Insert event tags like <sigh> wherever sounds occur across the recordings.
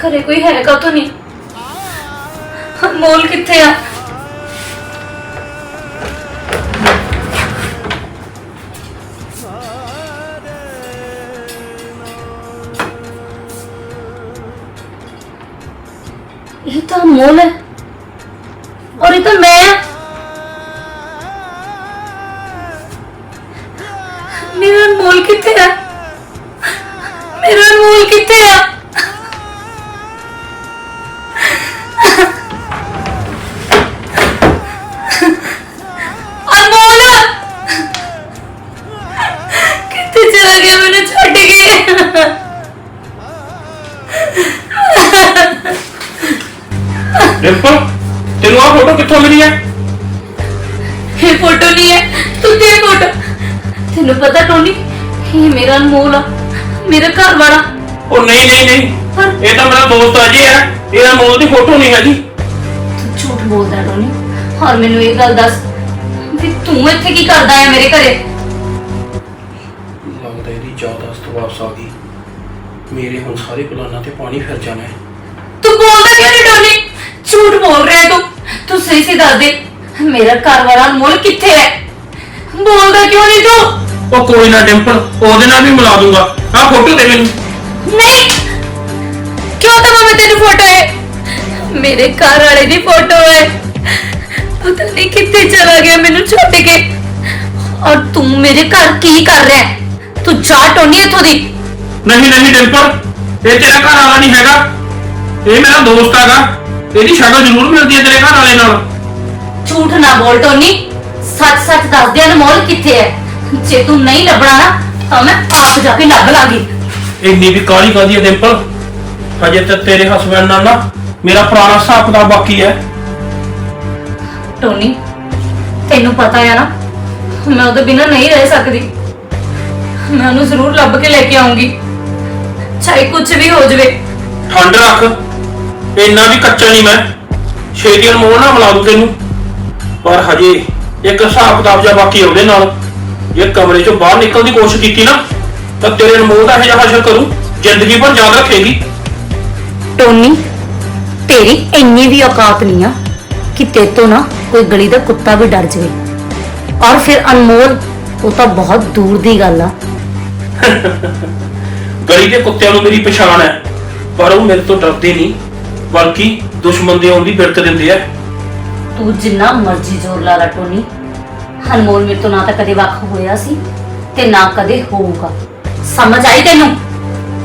ਘਰੇ ਕੋਈ ਹੈਗਾ ਤੋਂ ਨਹੀਂ। ਅਨਮੋਲ ਕਿੱਥੇ ਆ? ਇਹ ਤਾਂ ਅਨਮੋਲ ਹੈ। ਡਿੰਪਲ ਤੈਨੂੰ ਆ ਫੋਟੋ ਕਿੱਥੋਂ ਮਿਲੀ ਹੈ? ਇਹ ਫੋਟੋ ਨਹੀਂ ਹੈ ਤੂੰ ਤੇ ਫੋਟੋ ਤੈਨੂੰ ਪਤਾ ਟੋਨੀ ਇਹ ਮੇਰਾ ਅਨਮੋਲ ਆ ਮੇਰਾ ਘਰ ਵਾਲਾ। ਉਹ ਨਹੀਂ ਨਹੀਂ ਨਹੀਂ ਇਹ ਤਾਂ ਮੇਰਾ ਦੋਸਤ ਆ ਜੀ ਹੈ ਇਹਦਾ ਮੋਲ ਦੀ ਫੋਟੋ ਨਹੀਂ ਹੈ ਜੀ ਤੂੰ ਝੂਠ ਬੋਲਦਾ ਟੋਨੀ ਔਰ ਮੈਨੂੰ ਇਹ ਗੱਲ ਦੱਸ ਵੀ ਤੂੰ ਇੱਥੇ ਕੀ ਕਰਦਾ ਹੈ ਮੇਰੇ ਘਰੇ? ਲੱਗਦਾ ਇਹਦੀ ਜ਼ਿਆਦਾ ਵਾਪਸ ਆ ਗਈ। ਮੇਰੇ ਹੁਣ ਸਾਰੇ ਪਲਾਨਾਂ ਤੇ ਪਾਣੀ ਫਿਰ ਜਾਣਾ ਹੈ। ਤੂੰ ਬੋਲਦਾ ਕਿਉਂ ਨਹੀਂ ਟੋਨੀ ਝੂਠ ਬੋਲ ਰਿਹਾ ਹੈ ਤੂੰ ਤੂੰ ਸਹੀ ਸਹੀ ਦੱਸ ਦੇ ਮੇਰਾ ਘਰ ਵਾਲਾ ਅਨਮੋਲ ਕਿੱਥੇ ਹੈ ਬੋਲਦਾ ਕਿਉਂ ਨਹੀਂ ਤੂੰ ਉਹ ਕੋਈ ਨਾ ਡਿੰਪਲ ਉਹਦੇ ਨਾਲ ਵੀ ਮਿਲਾ ਦੂੰਗਾ ਆ ਫੋਟੋ ਦੇ ਮੈਨੂੰ ਨਹੀਂ ਕਿਉਂ ਤਾਂ ਮੈਂ ਤੈਨੂੰ ਫੋਟੋ ਹੈ ਮੇਰੇ ਘਰ ਵਾਲੇ ਦੀ ਫੋਟੋ ਹੈ ਪਤਾ ਨਹੀਂ ਕਿੱਥੇ ਚਲਾ ਗਿਆ ਮੈਨੂੰ ਛੱਡ ਕੇ ਔਰ ਤੂੰ ਮੇਰੇ ਘਰ ਕੀ ਕਰ ਰਿਹਾ ਹੈ ਤੂੰ ਜਾ ਟੋਨੀ ਇੱਥੋਂ ਦੀ ਨਹੀਂ ਨਹੀਂ ਡਿੰਪਲ ਇਹ ਤੇਰਾ ਘਰ ਵਾਲਾ ਨਹੀਂ ਹੈਗਾ ਇਹ ਮੇਰਾ ਦੋਸਤ ਹੈਗਾ ਇਹਦੀ ਸ਼ਕਲ ਜ਼ਰੂਰ ਮਿਲਦੀ ਹੈ ਤੇਰੇ ਘਰ ਵਾਲੇ ਨਾਲ। ਝੂਠ ਨਾ ਬੋਲ ਟੋਨੀ। ਸੱਚ ਸੱਚ ਦੱਸ ਦੇ ਅਨਮੋਲ ਕਿੱਥੇ ਹੈ? ਜੇ ਤੂੰ ਨਹੀਂ ਲੱਭਣਾ ਨਾ ਤਾਂ ਮੈਂ ਆਪ ਜਾ ਕੇ ਲੱਭ ਲਾਂਗੀ। ਇੰਨੀ ਵੀ ਕਾਲੀ ਕਾਦੀ ਹੈ ਡਿੰਪਲ? ਹਜੇ ਤਾਂ ਤੇਰੇ ਹਸਬੰਡ ਨਾਲ ਨਾ ਮੇਰਾ ਪੁਰਾਣਾ ਹਿਸਾਬ ਕਿਤਾਬ ਬਾਕੀ ਹੈ। ਟੋਨੀ ਤੈਨੂੰ ਪਤਾ ਹੈ ਨਾ ਮੈਂ ਉਹਦੇ ਬਿਨਾਂ ਨਹੀਂ ਰਹਿ ਸਕਦੀ। ਮੈਂ ਉਹਨੂੰ ਜ਼ਰੂਰ ਲੱਭ ਕੇ ਲੈ ਕੇ ਆਉਂਗੀ। ਚਾਹੇ ਕੁਝ ਵੀ ਹੋ ਜਾਵੇ। ਠੰਡ ਰੱਖ। ਇੰਨਾ ਵੀ ਕੱਚਾ ਨਹੀਂ ਮੈਂ। ਛੇਤੀ ਅਨਮੋਲ ਨਾਲ ਮਿਲਾ ਦੂੰ ਤੈਨੂੰ। ਪਰ ਹਜੇ ਇੱਕ ਹਿਸਾਬ ਕਿਤਾਬ ਜਿਹਾ ਬਾਕੀ ਆ ਉਹਦੇ ਨਾਲ ਜੇ ਕਮਰੇ ਚੋਂ ਬਾਹਰ ਨਿਕਲਣ ਦੀ ਕੋਸ਼ਿਸ਼ ਕੀਤੀ ਨਾ ਤਾਂ ਤੇਰੇ ਅਨਮੋਲ ਦਾ ਇਹ ਜਿਹਾ ਹਾਸ਼ਰ ਕਰੂ ਜ਼ਿੰਦਗੀ ਭਰ ਯਾਦ ਰੱਖੇਗੀ। ਟੋਨੀ ਤੇਰੀ ਇੰਨੀ ਵੀ ਔਕਾਤ ਨਹੀਂ ਆ ਕਿ ਤੇਤੋਂ ਨਾ ਕੋਈ ਗਲੀ ਦਾ ਕੁੱਤਾ ਵੀ ਡਰ ਜਾਵੇ। ਔਰ ਫਿਰ ਅਨਮੋਲ ਉਹ ਤਾਂ ਬਹੁਤ ਦੂਰ ਦੀ ਗੱਲ ਆ। ਗਲੀ ਦੇ ਕੁੱਤਿਆਂ ਨੂੰ ਮੇਰੀ ਪਛਾਣ ਹੈ ਪਰ ਉਹ ਮੇਰੇ ਤੋਂ ਡਰਦੇ ਨਹੀਂ। ਬਲਕਿ ਦੁਸ਼ਮਣ ਦੇ ਆਉਣ ਦੀ ਬਿਰਕ ਦਿੰਦੇ ਆ। ਤੂੰ ਜਿੰਨਾ ਮਰਜ਼ੀ ਜ਼ੋਰ ਲਾ ਲਾ ਟੋਨੀ। ਅਨਮੋਲ ਮੇਰੇ ਤੋਂ ਨਾ ਤਾਂ ਕਦੇ ਵੱਖ ਹੋਇਆ ਸੀ ਤੇ ਨਾ ਕਦੇ ਹੋਊਗਾ। ਸਮਝ ਆਈ ਤੈਨੂੰ?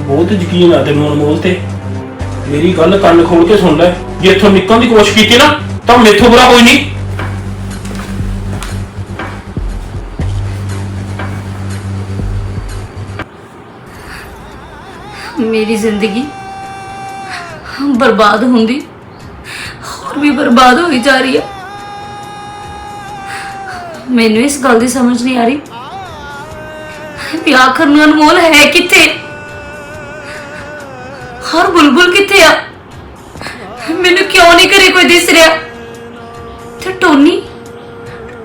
ਬਹੁਤ ਯਕੀਨ ਆ ਤੈਨੂੰ ਅਨਮੋਲ ਤੇ। ਮੇਰੀ ਗੱਲ ਕੰਨ ਖੋਲ ਕੇ ਸੁਣ ਲੈ। ਜੇ ਇੱਥੋਂ ਨਿਕਲਣ ਦੀ ਕੋਸ਼ਿਸ਼ ਕੀਤੀ ਨਾ ਤਾਂ ਮੇਥੋਂ ਬੁਰਾ ਕੋਈ ਨਹੀਂ। ਮੇਰੀ ਜ਼ਿੰਦਗੀ ਬਰਬਾਦ ਹੁੰਦੀ। ਹੋਰ ਵੀ ਬਰਬਾਦ ਹੋਈ ਜਾ ਰਹੀ ਹੈ। ਮੈਨੂੰ ਇਸ ਗੱਲ ਦੀ ਸਮਝ ਨਹੀਂ ਆ ਰਹੀ। ਵੀ ਆਖਰ ਨੂੰ ਅਨਮੋਲ ਹੈ ਕਿੱਥੇ? ਹਰ ਬੁਲਬੁਲ ਕਿੱਥੇ ਆ? ਮੈਨੂੰ ਕਿਉਂ ਨਹੀਂ ਕਰੇ ਕੋਈ ਦਿਸ ਰਿਹਾ? ਤੇ ਟੋਨੀ?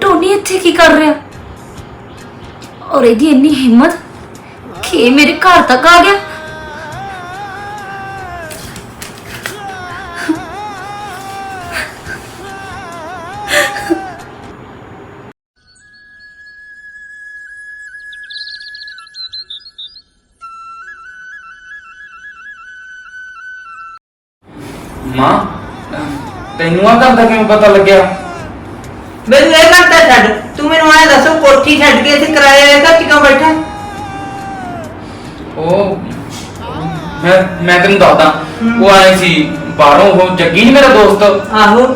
ਟੋਨੀ ਇੱਥੇ ਕੀ ਕਰ ਰਿਹਾ? ਔਰ ਇਹਦੀ ਇੰਨੀ ਹਿੰਮਤ? ਕਿ ਇਹ ਮੇਰੇ ਘਰ ਤੱਕ ਆ ਗਿਆ? ਤੈਨੂੰ ਆ ਗੱਲ ਦਾ ਕਿਵੇਂ ਪਤਾ ਲੱਗਿਆ? ਮੈਨੂੰ ਇਹ ਕਰਤਾ ਛੱਡ। ਤੂੰ ਮੈਨੂੰ ਆਇਆ ਦੱਸੋ ਕੋਠੀ ਛੱਡ ਕੇ ਇੱਥੇ ਕਿਰਾਏ ਵਾਲੇ ਘਰ 'ਚ ਕਿਉਂ ਬੈਠਾ? ਉਹ ਮੈਂ ਮੈਂ ਤੈਨੂੰ ਦੱਸਦਾ। ਉਹ ਆਏ ਸੀ ਬਾਹਰੋਂ ਉਹ ਜੱਗੀ ਨੀ ਮੇਰਾ ਦੋਸਤ। ਆਹੋ।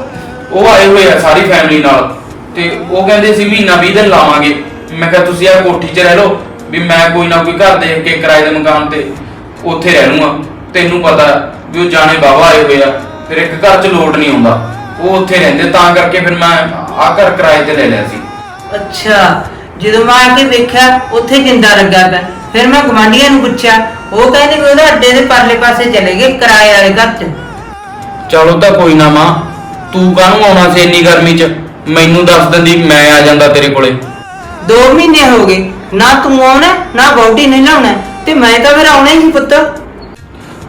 ਉਹ ਆਏ ਹੋਏ ਆ ਸਾਰੀ ਫੈਮਿਲੀ ਨਾਲ। ਤੇ ਉਹ ਕਹਿੰਦੇ ਸੀ ਵੀ ਨਵੀਂ ਦਿਨ ਲਾਵਾਂਗੇ। ਮੈਂ ਕਿਹਾ ਤੁਸੀਂ ਆ ਕੋਠੀ 'ਚ ਰਹਿ ਲਓ ਵੀ ਮੈਂ ਕੋਈ ਨਾ ਕੋਈ ਘਰ ਦੇਖ ਕੇ ਕਿਰਾਏ ਦੇ ਮਕਾਨ ਤੇ ਉੱਥੇ ਰਹਿ ਲੂੰਗਾ। ਤੈਨੂੰ ਪਤਾ ਵੀ ਉਹ ਜਾਣੇ ਬਾਬਾ ਆਏ ਹੋਏ ਆ। ਫਿਰ ਇੱਕ ਘਰ 'ਚ ਲੋਟ ਨਹੀਂ ਆਉਂਦਾ ਉਹ ਉੱਥੇ ਰਹਿੰਦੇ ਤਾਂ ਕਰਕੇ ਫਿਰ ਮੈਂ ਆ ਘਰ ਕਿਰਾਏ ਤੇ ਲੈ ਲਿਆ ਸੀ। ਅੱਛਾ ਜਦੋਂ ਮੈਂ ਆ ਕੇ ਵੇਖਿਆ ਉੱਥੇ ਜਿੰਦਾ ਲੱਗਾ ਪਿਆ। ਫਿਰ ਮੈਂ ਗਵਾਂਢੀਆਂ ਨੂੰ ਪੁੱਛਿਆ ਉਹ ਕਹਿੰਦੇ ਵੀ ਉਹਦਾ ਅੱਡੇ ਦੇ ਪਰਲੇ ਪਾਸੇ ਚਲੇ ਗਏ ਕਿਰਾਏ ਵਾਲੇ ਘਰ 'ਚ। ਚਲੋ ਤਾਂ ਕੋਈ ਨਾ ਮਾਂ ਤੂੰ ਕਾਹਨੂੰ ਆਉਣਾ ਸੀ ਇੰਨੀ ਗਰਮੀ 'ਚ? ਮੈਨੂੰ ਦੱਸ ਦਿੰਦੀ ਮੈਂ ਆ ਜਾਂਦਾ ਤੇਰੇ ਕੋਲੇ। 2 ਮਹੀਨੇ ਹੋ ਗਏ ਨਾ ਤੂੰ ਆਉਣਾ ਨਾ ਬੌਡੀ ਨੇ ਲਾਉਣਾ ਤੇ ਮੈਂ ਤਾਂ ਫਿਰ ਆਉਣਾ ਹੀ ਨਹੀਂ ਪੁੱਤ।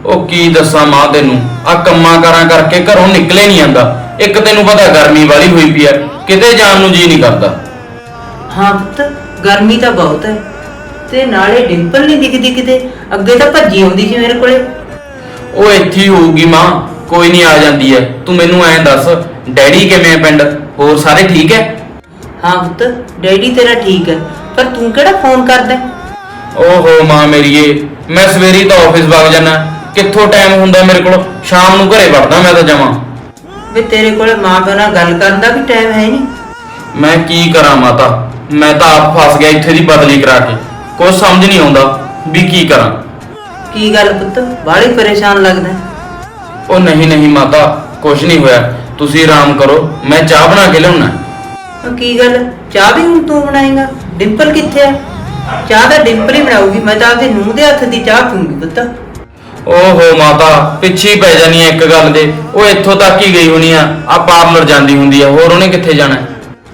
ਉਹ ਕੀ ਦੱਸਾਂ ਮਾਂ ਤੈਨੂੰ? ਆ ਕੰਮਾਂ ਕਾਰਾਂ ਕਰਕੇ ਘਰੋਂ ਨਿਕਲੇ ਨਹੀਂ ਜਾਂਦਾ। ਇੱਕ ਤੈਨੂੰ ਪਤਾ ਗਰਮੀ ਵਾਲੀ ਹੋਈ ਪਈ ਐ ਕਿਤੇ ਜਾਣ ਨੂੰ ਜੀ ਨਹੀਂ ਕਰਦਾ। ਹਾਂ ਪੁੱਤ ਗਰਮੀ ਤਾਂ ਬਹੁਤ ਹੈ। ਤੇ ਨਾਲੇ ਡਿੰਪਲ ਨਹੀਂ ਦਿਖਦੀ ਕਿਤੇ। ਅੱਗੇ ਤਾਂ ਭੱਜੀ ਆਉਂਦੀ ਸੀ ਮੇਰੇ ਕੋਲੇ। ਉਹ ਇੱਥੇ ਹੀ ਹੋਊਗੀ ਮਾਂ। ਕੋਈ ਨਹੀਂ ਆ ਜਾਂਦੀ ਐ ਤੂੰ ਮੈਨੂੰ ਐਂ ਦੱਸ ਡੈਡੀ ਕਿਵੇਂ ਐ ਪਿੰਡ? ਹੋਰ ਸਾਰੇ ਠੀਕ ਐ ਹਾਂ ਪੁੱਤ ਡੈਡੀ ਤੇਰਾ ਠੀਕ ਹੈ। ਪਰ ਤੂੰ ਕਿਹੜਾ ਫੋਨ ਕਰਦਾ ਓਹੋ ਮਾਂ ਮੇਰੀਏ ਮੈਂ ਸਵੇਰੀ ਤਾਂ ਆਫਿਸ ਵਗ ਜਾਣਾ ਕਿੱਥੋਂ ਟਾਈਮ ਹੁੰਦਾ ਮੇਰੇ ਕੋਲ? ਸ਼ਾਮ ਨੂੰ ਘਰੇ ਵੜਦਾ ਮੈਂ ਤਾਂ ਜਾਵਾਂ ਵੀ ਤੇਰੇ ਕੋਲੇ ਮਾਂ ਪਿਓ ਨਾਲ ਗੱਲ ਕਰਨ ਦਾ ਵੀ ਟਾਈਮ ਹੈ ਨਹੀਂ। ਮੈਂ ਕੀ ਕਰਾਂ ਮਾਤਾ? ਮੈਂ ਤਾਂ ਆਪ ਫਸ ਗਿਆ ਇੱਥੇ ਦੀ ਬਦਲੀ ਕਰਾ ਕੇ। ਕੁਝ ਸਮਝ ਨਹੀਂ ਆਉਂਦਾ ਵੀ ਕੀ ਕਰਾਂ। ਕੀ ਗੱਲ ਪੁੱਤ? ਬਾਹਲੀ ਪਰੇਸ਼ਾਨ ਲੱਗਦਾ ਹੈ। ਉਹ ਨਹੀਂ ਨਹੀਂ ਮਾਤਾ ਕੁਝ ਨਹੀਂ ਹੋਇਆ। ਤੁਸੀਂ ਆਰਾਮ ਕਰੋ ਮੈਂ ਚਾਹ ਬਣਾ ਕੇ ਲਿਆਉਣਾ। ਉਹ ਕੀ ਗੱਲ? ਚਾਹ ਵੀ ਹੁਣ ਤੂੰ ਬਣਾਏਗਾ? ਡਿੰਪਲ ਕਿੱਥੇ ਹੈ? ਚਾਹ ਤਾਂ ਡਿੰਪਲ ਹੀ ਬਣਾਊਗੀ ਮੈਂ ਤਾਂ ਆਪਦੇ ਨੂੰਹ ਦੇ ਹੱਥ ਦੀ ਚਾਹ ਪੀਊਂਗੀ ਪੁੱਤ। ਓਹੋ ਮਾਤਾ ਪਿੱਛੇ ਹੀ ਪੈ ਜਾਨੀ ਇੱਕ ਗੱਲ ਦੇ। ਉਹ ਇੱਥੋਂ ਤੱਕ ਹੀ ਗਈ ਹੋਣੀ ਆ। ਆ ਪਾਰਲਰ ਜਾਂਦੀ ਹੁੰਦੀ ਆ। ਹੋਰ ਉਹਨੇ ਕਿੱਥੇ ਜਾਣਾ?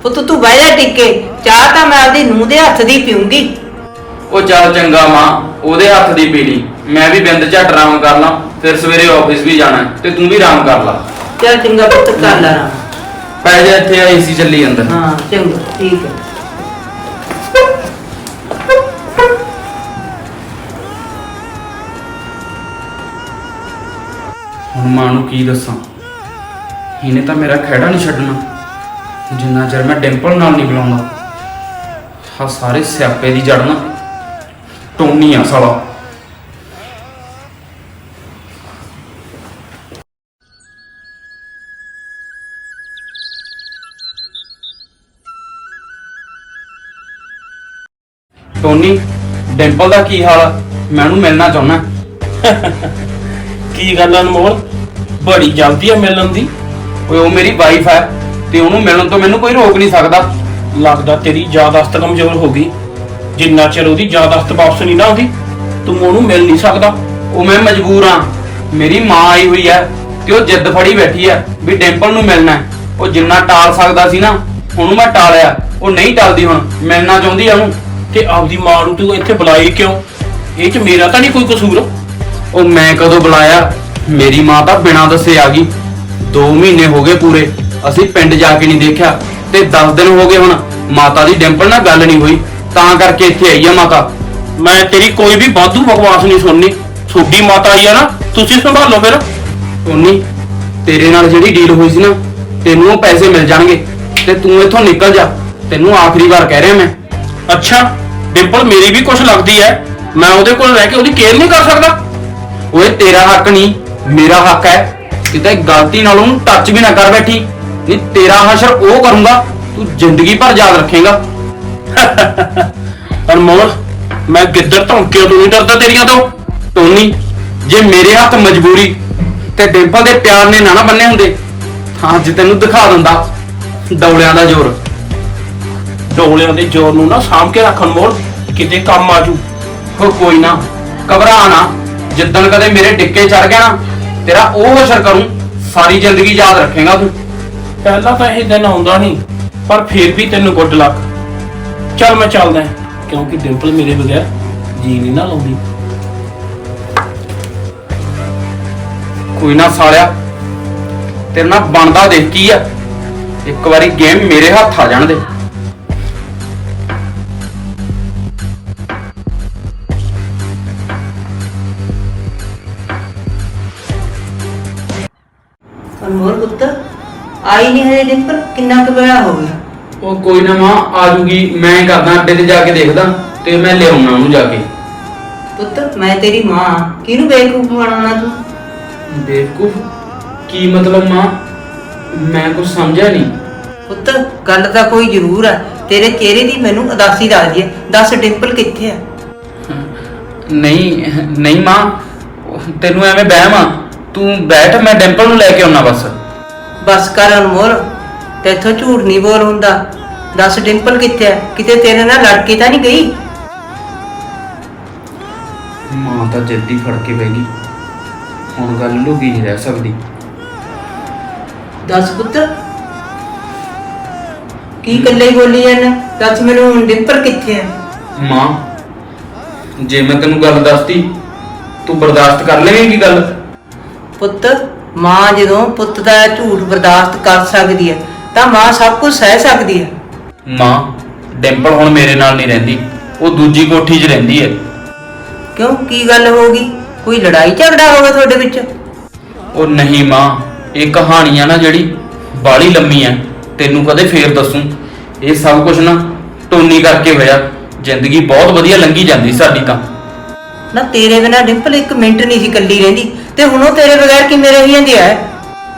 ਪੁੱਤ ਤੂੰ ਬਹਿ ਜਾ ਟਿੱਕੇ। ਚਾਹ ਤਾਂ ਮੈਂ ਆਪਦੀ ਨੂੰਹ ਦੇ ਹੱਥ ਦੀ ਪੀਊਂਗੀ। ਉਹ ਚੱਲ ਚੰਗਾ ਮਾਂ ਉਹਦੇ ਹੱਥ ਦੀ ਪੀਲੀ ਮੈਂ ਵੀ ਬਿੰਦ ਝੱਟ ਆਰਾਮ ਕਰ ਲਾਂ ਫਿਰ ਸਵੇਰੇ ਆਫਿਸ ਵੀ ਜਾਣਾ ਹੈ, ਤੇ ਤੂੰ ਵੀ ਆਰਾਮ ਕਰ ਲਾ। ਚੱਲ ਚੰਗਾ ਪੁੱਤ ਕਰ ਲੈ ਆਰਾਮ। ਪੈ ਜਾ ਇੱਥੇ ਏਸੀ ਚੱਲੀ ਅੰਦਰ ਹਾਂ ਚੰਗਾ ਠੀਕ ਹੈ। ਮਾਂ ਨੂੰ ਕੀ ਦੱਸਾਂ? ਇਹਨੇ ਤਾਂ ਮੇਰਾ ਖਹਿੜਾ ਨਹੀਂ ਛੱਡਣਾ। ਜਿੰਨਾ ਚਿਰ ਮੈਂ ਡਿੰਪਲ ਨਾਲ ਨਹੀਂ ਬੁਲਾਉਂਦਾ ਹਾਂ ਸਾਰੇ ਸਿਆਪੇ ਦੀ ਜੜਨਾ ਟੋਨੀ ਆ ਸਾਲਾ। ਟੋਨੀ, ਡਿੰਪਲ ਦਾ ਕੀ ਹਾਲ ਆ? ਮੈਂ ਉਹਨੂੰ ਮਿਲਣਾ ਚਾਹੁੰਦਾ। ਕੀ ਗੱਲ ਆ ਅਨਮੋਲ? ਬੜੀ ਜਲਦੀ ਆ ਮਿਲਣ ਦੀ। ਓਏ ਉਹ ਮੇਰੀ ਵਾਈਫ ਹੈ ਤੇ ਉਹਨੂੰ ਮਿਲਣ ਤੋਂ ਮੈਨੂੰ ਕੋਈ ਰੋਕ ਨਹੀਂ ਸਕਦਾ। ਲੱਗਦਾ ਤੇਰੀ ਯਾਦਾਸ਼ਤ ਕਮਜ਼ੋਰ ਹੋ ਗਈ। ਜਿੰਨਾ ਚਿਰ ਉਹਦੀ ਯਾਦਾਸ਼ਤ ਵਾਪਸ ਨਹੀਂ ਨਾ ਆਉਂਦੀ ਤੂੰ ਉਹਨੂੰ ਮਿਲ ਨਹੀਂ ਸਕਦਾ। ਉਹ ਮੈਂ ਮਜਬੂਰ ਆ। ਮੇਰੀ ਮਾਂ ਆਈ ਹੋਈ ਹੈ ਤੇ ਉਹ ਜਿੱਦ ਫੜੀ ਬੈਠੀ ਹੈ ਵੀ ਡਿੰਪਲ ਨੂੰ ਮਿਲਣਾ ਹੈ। ਉਹ ਜਿੰਨਾ ਟਾਲ ਸਕਦਾ ਸੀ ਨਾ ਉਹਨੂੰ ਮੈਂ ਟਾਲਿਆ। ਉਹ ਨਹੀਂ ਟਲਦੀ ਹੁਣ ਮਿਲਣਾ ਚਾਹੁੰਦੀ ਆ ਉਹਨੂੰ। ਤੇ ਆਪਦੀ ਮਾਂ ਨੂੰ ਤੂੰ ਇੱਥੇ ਬੁਲਾਈ ਕਿਉਂ? ਇਹ ਚ ਮੇਰਾ ਤਾਂ ਨਹੀਂ ਕੋਈ ਕਸੂਰ। ਉਹ ਮੈਂ ਕਦੋਂ ਬੁਲਾਇਆ? ਮੇਰੀ ਮਾਂ ਤਾਂ ਬਿਨਾਂ ਦੱਸੇ ਆ ਗਈ। 2 ਮਹੀਨੇ ਹੋ ਗਏ ਪੂਰੇ। ਅਸੀਂ ਪਿੰਡ ਜਾ ਕੇ ਨਹੀਂ ਦੇਖਿਆ ਤੇ 10 ਦਿਨ ਹੋ ਗਏ ਹੁਣ ਮਾਤਾ ਦੀ ਡਿੰਪਲ ਨਾਲ ਗੱਲ ਨਹੀਂ ਹੋਈ। ਤਾਂ ਕਰਕੇ ਇੱਥੇ ਆਈ ਆ ਮਾਤਾ। ਮੈਂ ਤੇਰੀ ਕੋਈ ਵੀ ਬਾਧੂ ਬਕਵਾਸ ਨਹੀਂ ਸੁਣਨੀ। ਛੋਡੀ ਮਾਤਾ ਆਈ ਆ ਨਾ, ਤੁਸੀਂ ਸੰਭਾਲੋ ਫਿਰ। ਉਨੀ ਤੇਰੇ ਨਾਲ ਜਿਹੜੀ ਡੀਲ ਹੋਈ ਸੀ ਨਾ, ਤੈਨੂੰ ਉਹ ਪੈਸੇ ਮਿਲ ਜਾਣਗੇ ਤੇ ਤੂੰ ਇੱਥੋਂ ਨਿਕਲ ਜਾ। ਤੈਨੂੰ ਆਖਰੀ ਵਾਰ ਕਹਿ ਰਿਹਾ ਮੈਂ। ਅੱਛਾ, ਡਿੰਪਲ, ਮੇਰੀ ਵੀ ਕੁਛ ਲੱਗਦੀ ਹੈ। ਮੈਂ ਉਹਦੇ ਕੋਲ ਰਹਿ ਕੇ ਉਹਦੀ ਕੇਅਰ ਨਹੀਂ ਕਰ ਸਕਦਾ। ਓਏ, ਤੇਰਾ ਹੱਕ ਨਹੀਂ। ਮੇਰਾ ਹੱਕ ਹੈ ਕਿਤੇ ਗਲਤੀ ਨਾਲ ਉਹਨੂੰ ਟੱਚ ਵੀ ਨਾ ਕਰ ਬੈਠੀ। ਨਹੀਂ, ਤੇਰਾ ਹਸ਼ਰ ਉਹ ਕਰੂੰਗਾ, ਤੂੰ ਜ਼ਿੰਦਗੀ ਭਰ ਯਾਦ ਰੱਖੇਗਾ। <laughs> ਅਨਮੋਲ, ਮੈਂ ਗਿੱਦੜ ਧੌਂਕਿਆਂ ਤੋਂ ਨਹੀਂ ਡਰਦਾ ਤੇਰੀਆਂ ਤੋਂ। ਟੋਨੀ, ਜੇ ਮੇਰੇ ਹੱਥ ਮਜਬੂਰੀ ਤੇ ਡਿੰਪਲ ਦੇ ਪਿਆਰ ਨੇ ਨਾ ਨਾ ਬੰਨੇ ਹੁੰਦੇ ਹਾਂ ਅੱਜ ਤੈਨੂੰ ਦਿਖਾ ਦਿੰਦਾ ਡੌਲਿਆਂ ਦਾ ਜ਼ੋਰ। ਡੋਲਿਆਂ ਦੇ ਜ਼ੋਰ ਨੂੰ ਨਾ ਸਾਂਭ ਕੇ ਰੱਖਣ ਅਨਮੋਲ, ਕਿਤੇ ਕੰਮ ਆਜੂ। ਹੋ ਕੋਈ ਨਾ, ਘਬਰਾ ਨਾ। ਜਿੱਦਣ ਕਦੇ ਮੇਰੇ ਡਿੱਕੇ ਚੜ ਗਿਆ ਨਾ ਤੇਰਾ ਉਹ ਅਸਰ ਕਰੂੰ ਸਾਰੀ ਜ਼ਿੰਦਗੀ ਯਾਦ ਰੱਖੇਗਾ ਤੂੰ। ਪਹਿਲਾਂ ਤਾਂ ਇਹ ਦਿਨ ਆਉਂਦਾ ਨਹੀਂ ਪਰ ਫਿਰ ਵੀ ਤੈਨੂੰ ਗੁੱਡ ਲੱਕ। ਚੱਲ ਮੈਂ ਚੱਲਦਾ ਕਿਉਂਕਿ ਡਿੰਪਲ ਮੇਰੇ ਬਗੈਰ ਜੀ ਨਹੀਂ ਨਾ ਲਾਉਂਦੀ। ਕੋਈ ਨਾ ਸਾਲਿਆ ਤੇਰੇ ਨਾਲ ਬਣਦਾ ਦੇਖ ਕੀ ਆ। ਇੱਕ ਵਾਰੀ ਗੇਮ ਮੇਰੇ ਹੱਥ ਆ ਜਾਣ ਦੇ। ਪੁੱਤ। ਆਈ ਨਹੀਂ ਹਜੇ ਡਿੰਪਲ ਕਿੰਨਾ ਕੁ ਵੇਲਾ ਹੋ ਗਿਆ। ਉਹ ਕੋਈ ਨਾ ਮਾਂ ਆ ਜੂਗੀ। ਮੈਂ ਕਰਦਾ ਅੱਡੇ ਤੇ ਜਾ ਕੇ ਦੇਖਦਾ ਤੇ ਮੈਂ ਲਿਆਉਣਾ ਉਹਨੂੰ ਜਾ ਕੇ। ਪੁੱਤ ਮੈਂ ਤੇਰੀ ਮਾਂ। ਕਿਹਨੂੰ ਬੇਵਕੂਫ ਬਣਾਉਣਾ ਤੂੰ? ਬੇਵਕੂਫ? ਕੀ ਮਤਲਬ ਮਾਂ? ਮੈਂ ਕੁਝ ਸਮਝਿਆ ਨਹੀਂ। ਪੁੱਤ ਗੱਲ ਤਾਂ ਕੋਈ ਜ਼ਰੂਰ ਆ। ਤੇਰੇ ਚਿਹਰੇ ਦੀ ਮੈਨੂੰ ਉਦਾਸੀ ਲੱਗਦੀ ਹੈ ਦੱਸ ਡਿੰਪਲ ਕਿੱਥੇ ਆ? ਨਹੀਂ ਨਹੀਂ ਮਾਂ। ਤੈਨੂੰ ਐਵੇਂ ਵਹਿਮ ਆ। ਤੂੰ ਬੈਠ ਮੈਂ ਡਿੰਪਲ ਨੂੰ ਲੈ ਕੇ ਆਉਣਾ ਬਸ। ਬਸ ਕਰ ਅਨਮੋਲ ਤੇਥੋਂ ਝੂਠ ਨਹੀਂ ਬੋਲ ਹੁੰਦਾ। ਦੱਸ ਡਿੰਪਲ ਕਿੱਥੇ ਹੈ? ਕਿਤੇ ਤੇਰੇ ਨਾਲ ਲੜ ਕੇ ਤਾਂ ਨਹੀਂ ਗਈ? ਮਾਂ ਤਾਂ ਜਲਦੀ ਫੜ ਕੇ ਬਹਿ ਗਈ। ਹੁਣ ਗੱਲ ਲੁਕੀ ਨਹੀਂ ਰਹਿ ਸਕਦੀ। ਦੱਸ ਪੁੱਤਰ ਕੀ ਇਕੱਲੇ ਹੀ ਬੋਲੀ ਜਾਂਦਾ ਦੱਸ ਮੈਨੂੰ ਹੁਣ ਡਿੰਪਲ ਕਿੱਥੇ ਹੈ? ਮਾਂ ਜੇ ਮੈਂ ਤੈਨੂੰ ਗੱਲ ਦੱਸਤੀ ਤੂੰ ਬਰਦਾਸ਼ਤ ਕਰ ਲਵੇਂਗੀ ਗੱਲ? ਪੁੱਤ ਮਾਂ ਜਦੋਂ ਪੁੱਤ ਦਾ ਝੂਠ ਬਰਦਾਸ਼ਤ ਕਰ ਸਕਦੀ ਹੈ ਤਾਂ ਮਾਂ ਸਭ ਕੁਝ ਸਹਿ ਸਕਦੀ ਹੈ। ਮਾਂ ਡਿੰਪਲ ਹੁਣ ਮੇਰੇ ਨਾਲ ਨਹੀਂ ਰਹਿੰਦੀ। ਉਹ ਦੂਜੀ ਕੋਠੀ 'ਚ ਰਹਿੰਦੀ ਹੈ। ਕਿਉਂ? ਕੀ ਗੱਲ ਹੋ ਗਈ? ਕੋਈ ਲੜਾਈ ਝਗੜਾ ਹੋ ਗਿਆ ਤੁਹਾਡੇ ਵਿੱਚ? ਉਹ ਨਹੀਂ ਮਾਂ ਇਹ ਕਹਾਣੀ ਆ ਨਾ ਜਿਹੜੀ ਬਾਲੀ ਲੰਮੀ ਆ ਤੈਨੂੰ ਕਦੇ ਫੇਰ ਦੱਸੂ। ਇਹ ਸਭ ਕੁਝ ਨਾ ਟੋਨੀ ਕਰਕੇ ਹੋਇਆ। ਜ਼ਿੰਦਗੀ ਬਹੁਤ ਵਧੀਆ ਲੰਘੀ ਜਾਂਦੀ ਸਾਡੀ ਤਾਂ। ਨਾ ਤੇਰੇ ਬਿਨਾ ਡਿੰਪਲ ਇੱਕ ਮਿੰਟ ਨਹੀਂ ਸੀ ਇਕੱਲੀ ਰਹਿੰਦੀ। ਤੇ ਹੁਣ ਉਹ ਤੇਰੇ ਬਗੈਰ ਕਿਵੇਂ ਰਹੀ ਜਾਂਦੀ ਹੈ?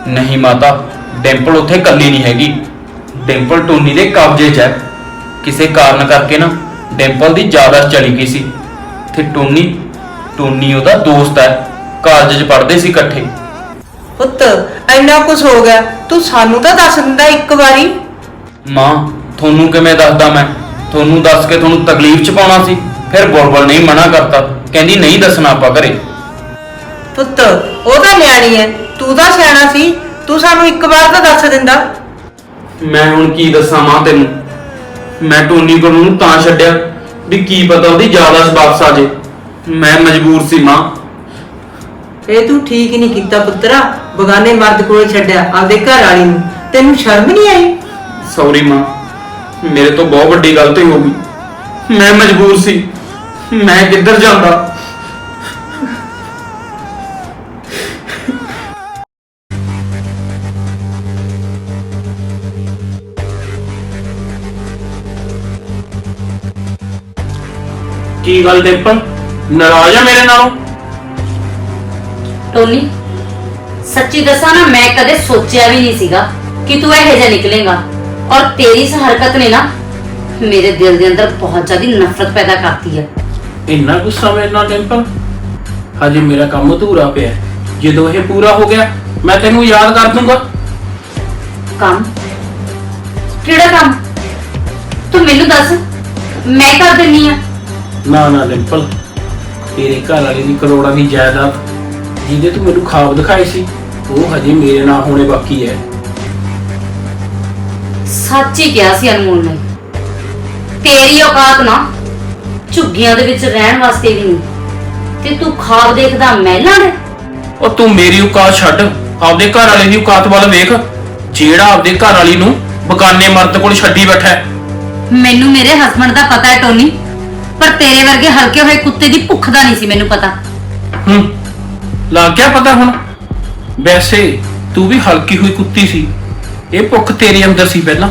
ਨਹੀਂ ਮਾਤਾ ਡਿੰਪਲ ਉੱਥੇ ਕੱਲੀ ਨਹੀਂ ਹੈਗੀ। ਡਿੰਪਲ ਟੋਨੀ ਦੇ ਕਬਜ਼ੇ 'ਚ ਹੈ। ਕਿਸੇ ਕਾਰਨ ਕਰਕੇ ਨਾ ਡਿੰਪਲ ਦੀ ਜ਼ਿਆਦਾ ਚਲੀ ਗਈ ਸੀ। ਤੇ ਟੋਨੀ ਟੋਨੀ ਉਹਦਾ ਦੋਸਤ ਹੈ। ਕਾਲਜ 'ਚ ਪੜ੍ਹਦੇ ਸੀ ਇਕੱਠੇ। ਪੁੱਤ ਇੰਨਾ ਕੁਝ ਹੋ ਗਿਆ। ਤੂੰ ਸਾਨੂੰ ਤਾਂ ਦੱਸ ਦਿੰਦਾ ਇੱਕ ਵਾਰੀ। ਮਾਂ ਤੁਹਾਨੂੰ ਕਿਵੇਂ ਦੱਸਦਾ ਮੈਂ? ਤੁਹਾਨੂੰ ਦੱਸ ਕੇ ਤੁਹਾਨੂੰ ਤਕਲੀਫ 'ਚ ਪਾਉਣਾ ਸੀ। ਫਿਰ ਬੁਲਬੁਲ ਨਹੀਂ ਮਨਾ ਕਰਤਾ। ਕਹਿੰਦੀ ਨਹੀਂ ਦੱਸਣਾ ਆਪਾਂ ਘਰੇ। ਪੁੱਤ ਉਹ ਤਾਂ ਨਿਆਣੀ ਹੈ ਤੂੰ ਤਾਂ ਸਿਆਣਾ ਸੀ। ਤੂੰ ਸਾਨੂੰ ਇੱਕ ਵਾਰ ਤਾਂ ਦੱਸ ਦਿੰਦਾ। ਮੈਂ ਹੁਣ ਕੀ ਦੱਸਾਂ ਮਾਂ ਤੈਨੂੰ? ਮੈਂ ਟੋਨੀ ਕੋਲ ਨੂੰ ਤਾਂ ਛੱਡਿਆ ਵੀ ਕੀ ਪਤਾ ਉਹਦੀ ਜ਼ਿਆਦਾ ਵਾਪਸ ਆ ਜੇ। ਮੈਂ ਮਜਬੂਰ ਸੀ ਮਾਂ। ਇਹ ਤੂੰ ਠੀਕ ਹੀ ਨਹੀਂ ਕੀਤਾ ਪੁੱਤਰਾ। ਬਗਾਨੇ ਮਰਦ ਕੋਲ ਛੱਡਿਆ ਆਪਦੇ ਘਰ ਵਾਲੀ ਨੂੰ। ਤੈਨੂੰ ਸ਼ਰਮ ਨਹੀਂ ਆਈ? ਸੌਰੀ ਮਾਂ ਮੇਰੇ ਤੋਂ ਬਹੁਤ ਵੱਡੀ ਗਲਤੀ ਹੋ ਗਈ। ਮੈਂ ਮਜਬੂਰ ਸੀ। ਮੈਂ ਕਿੱਧਰ ਜਾਂਦਾ? ਕੀ ਗੱਲ ਡਿੰਪਲ ਨਾਰਾਜ਼ ਆ ਮੇਰੇ ਨਾਲੋਂ। ਟੋਨੀ ਸੱਚੀ ਦੱਸਾਂ ਨਾ ਮੈਂ ਕਦੇ ਸੋਚਿਆ ਵੀ ਨਹੀਂ ਸੀਗਾ ਕਿ ਤੂੰ ਇਹੋ ਜਿਹਾ ਨਿਕਲੇਗਾ। ਔਰ ਤੇਰੀ ਇਸ ਹਰਕਤ ਨੇ ਨਾ ਮੇਰੇ ਦਿਲ ਦੇ ਅੰਦਰ ਬਹੁਤ ਜ਼ਿਆਦਾ ਨਫ਼ਰਤ ਪੈਦਾ ਕਰਤੀ ਹੈ। ਇੰਨਾ ਗੁੱਸਾ ਮੇਰੇ ਨਾਲ ਡਿੰਪਲ? ਹਜੇ ਮੇਰਾ ਕੰਮ ਅਧੂਰਾ ਪਿਆ ਹੈ। ਜਦੋਂ ਇਹ ਪੂਰਾ ਹੋ ਗਿਆ ਮੈਂ ਤੈਨੂੰ ਯਾਦ ਕਰ ਦੂੰਗਾ। ਕੰਮ? ਕਿਹੜਾ ਕੰਮ? ਤੂੰ ਮੈਨੂੰ ਦੱਸ ਮੈਂ ਕਰ ਦਿੰਨੀ ਆ। ਨਾ ਨਾ ਡਿੰਪਲ ਤੇਰੇ ਘਰ ਵਾਲੀ ਦੀ ਕਰੋੜਾਂ ਦੀ ਜਾਇਦਾਦ ਜਿਹਦੇ ਤੂੰ ਮੈਨੂੰ ਖਾਬ ਦਿਖਾਏ ਸੀ ਉਹ ਹਜੇ ਮੇਰੇ ਨਾਲ ਹੋਣੇ ਬਾਕੀ ਹੈ ਸੱਚ ਹੀ ਕਿਹਾ ਸੀ ਅਨਮੋਲ ਨੇ। ਤੇਰੀ ਔਕਾਤ ਨਾ ਝੁੱਗੀਆਂ ਦੇ ਵਿੱਚ ਰਹਿਣ ਵਾਸਤੇ ਵੀ ਨਹੀਂ। ਤੇ ਤੂੰ ਖਾਬ ਦੇਖਦਾ ਮਹਿਲਾਂ ਦੇ? ਉਹ ਤੂੰ ਮੇਰੀ ਔਕਾਤ ਛੱਡ ਆਪਦੇ ਘਰ ਵਾਲੇ ਦੀ ਔਕਾਤ ਵੱਲ ਵੇਖ। ਜਿਹੜਾ ਆਪਦੇ ਘਰ ਵਾਲੀ ਨੂੰ ਬਗਾਨੇ ਮਰਦ ਕੋਲ ਛੱਡੀ ਬੈਠਾ ਹੈ ਮੈਨੂੰ ਮੇਰੇ ਹਸਬੰਡ ਦਾ ਪਤਾ ਹੈ ਟੋਨੀ ਪਰ ਤੇਰੇ ਵਰਗੇ ਹਲਕੇ ਹੋਏ ਕੁੱਤੇ ਦੀ ਭੁੱਖ ਦਾ ਨਹੀਂ ਸੀ ਮੈਨੂੰ ਪਤਾ। ਹੂੰ ਲੱਗ ਗਿਆ ਪਤਾ ਹੁਣ? ਵੈਸੇ ਤੂੰ ਵੀ ਹਲਕੀ ਹੋਈ ਕੁੱਤੀ ਸੀ। ਇਹ ਭੁੱਖ ਤੇਰੇ ਅੰਦਰ ਸੀ ਪਹਿਲਾਂ।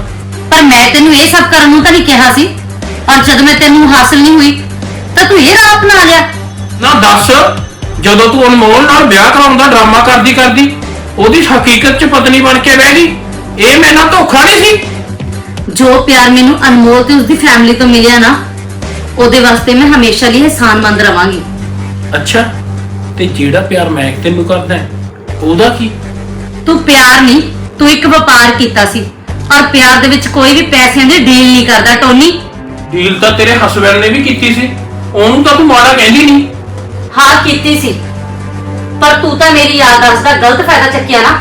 ਪਰ ਮੈਂ ਤੈਨੂੰ ਇਹ ਸਭ ਕਰਨ ਨੂੰ ਤਾਂ ਨਹੀਂ ਕਿਹਾ ਸੀ। ਔਰ ਜਦ ਮੈਂ ਤੈਨੂੰ ਹਾਸਲ ਨਹੀਂ ਹੋਈ ਤਾਂ ਤੂੰ ਇਹ ਰਾਹ ਅਪਣਾ ਲਿਆ। ਨਾ ਦੱਸ ਜਦੋਂ ਤੂੰ ਅਨਮੋਲ ਨਾਲ ਵਿਆਹ ਕਰਾਉਣ ਦਾ ਡਰਾਮਾ ਕਰਦੀ ਕਰਦੀ ਉਹਦੀ ਹਕੀਕਤ 'ਚ ਪਤਨੀ ਬਣ ਕੇ ਬਹਿ ਗਈ। ਇਹ ਮੇਰੇ ਨਾਲ ਧੋਖਾ ਨਹੀਂ ਸੀ। ਜੋ ਪਿਆਰ ਮੈਨੂੰ ਅਨਮੋਲ ਤੇ ਉਸਦੀ ਫੈਮਿਲੀ ਤੋਂ ਮਿਲਿਆ ਨਾ ਉਹਦੇ ਵਾਸਤੇ ਮੈਂ ਹਮੇਸ਼ਾ ਲਈ ਇਹਸਾਨਮੰਦ ਰਵਾਂਗੀ। ਅੱਛਾ ਤੇ ਜਿਹੜਾ ਪਿਆਰ ਮੈਂ ਤੈਨੂੰ ਕਰਦਾ ਹੈ, ਉਹਦਾ ਕੀ? ਤੂੰ ਪਿਆਰ ਨਹੀਂ ਤੂੰ ਇੱਕ ਵਪਾਰ ਕੀਤਾ ਸੀ ਔਰ ਪਿਆਰ ਦੇ ਵਿੱਚ ਕੋਈ ਵੀ ਪੈਸਿਆਂ ਦੀ ਡੀਲ ਨਹੀਂ ਕਰਦਾ ਟੋਨੀ। ਡੀਲ ਤਾਂ ਤੇਰੇ ਹਸਬੰਡ ਨੇ ਵੀ ਕੀਤੀ ਸੀ ਉਹਨੂੰ ਤਾਂ ਤੂੰ ਮਾੜਾ ਕਹਿੰਦੀ ਨਹੀਂ। ਹਾਂ ਕੀਤੀ ਸੀ। ਪਰ ਤੂੰ ਤਾਂ ਮੇਰੀ ਯਾਦਦਾਸ਼ਤ ਦਾ ਗਲਤ ਫਾਇਦਾ ਚੱਕਿਆ ਨਾ।